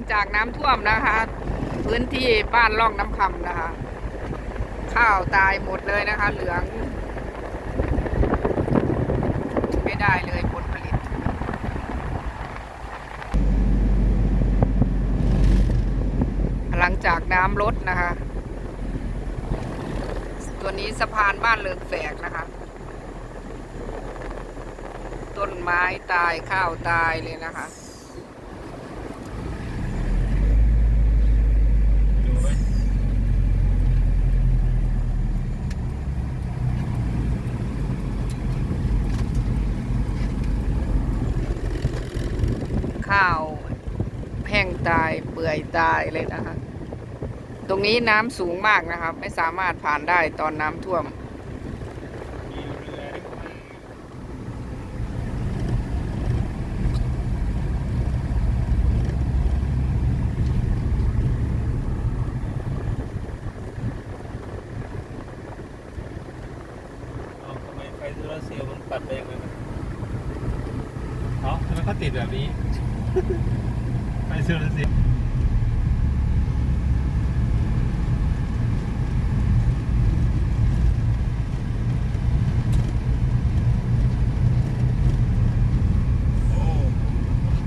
งจากน้ำท่วมนะคะ พื้นที่บ้านร่องน้ำคำนะคะ ข้าวตายหมดเลยนะคะ เหลือง ไม่ได้เลยผลผลิต หลังจากน้ำลดนะคะ ตัวนี้สะพานบ้านเลิงแฝกนะคะต้นไม้ตายข้าวตายเลยนะคะ ดูไหม ข้าวแห้งตายเปื่อยตายเลยนะคะ ตรงนี้น้ำสูงมากนะครับ ไม่สามารถผ่านได้ตอนน้ำท่วมมีเรือได้เข้ามาเอ้าทำไมไฟโซลาร์เซลล์มันปัดไปยังไงมันเอ้าทำไมเขาติดแบบนี้ ไฟโซลาร์เซลล์โอ้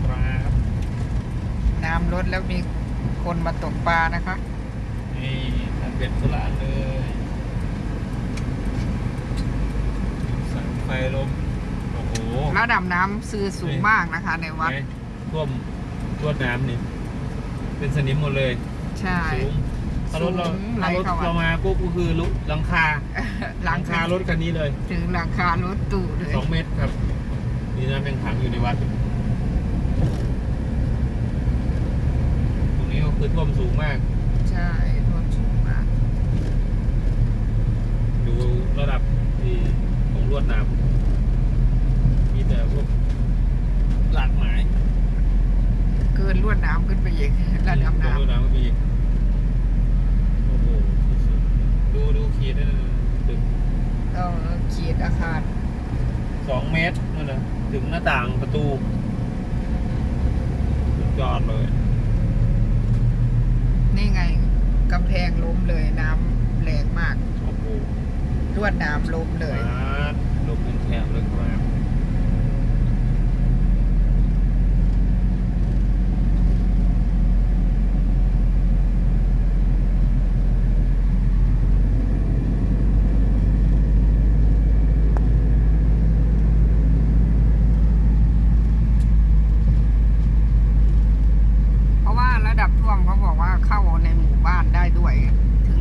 ปลาครับน้ำลดแล้วมีคนมาตกปลานะคะนี่สันเบ็ดโซลาร์เลยสันไฟลมโอ้โห ระดับน้ำซื้อสูงมากนะคะในวัดไง ท่วมท่วมน้ำนี่เป็นสนิมหมดเลยใช่ สูงถ้ารถเราสูงไหลถ้ารถเข้ามา เรามาปุ๊บก็คือลุหลังคาหลังคารถคันนี้เลยถึงหลังคารถตู้เลยสองเมตรครับนี่น้ำยังขังอยู่ในวัดตรงนี้ก็คือท่วมสูงมาก ใช่ท่วมสูงมากดูระดับที่ของลวดหนามมีแต่พวกหลากหมาย เกิ นลวดน้ำขึ้นไปอีกระดับน้ลวดหนามก็มีโอ้โหสุดๆดูดูขีดนั่นน่ะตึกำต้องขีดอาคารสองเมตรนั่นนะถึงหน้าต่างประตูสุดยอดเลย นี่ไงกำแพงล้มเลยน้ำแรงมากโอ้โหลวดน้ำล้มเลยมาลงเป็นแถบเลยครับ เพราะว่าระดับท่วมเขาบอกว่าเข้าในหมู่บ้านได้ด้วย ถึง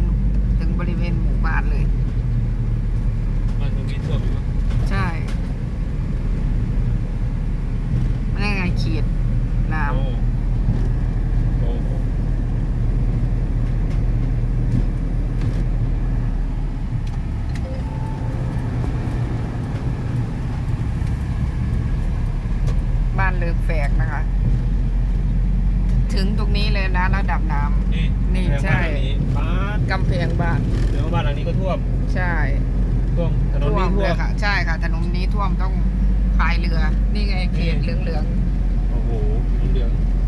ถึงบริเวณหมู่ บ้านเลย มันตรงนี้ท่วมอยู่มั้งใช่ไม่ได้ไงขีดน้โอ้โอ้โหำบ้านเลือกแฝกนะคะ ถึงตรงนี้เลยนะระดับน้นี่นี่แพงใช่บ้านหลังนี้ป้าดำ กำแพงบ้านเดี๋ยวบ้านหลังนี้ก็ท่วมใช่ท่วมถนนท่วนี้มท่เลวยมค่ะ ใช่ค่ะถนนนี้ท่วมต้องพายเรือ นี่ไงเขตนี่เหลืองโอ้โหเหลืองๆ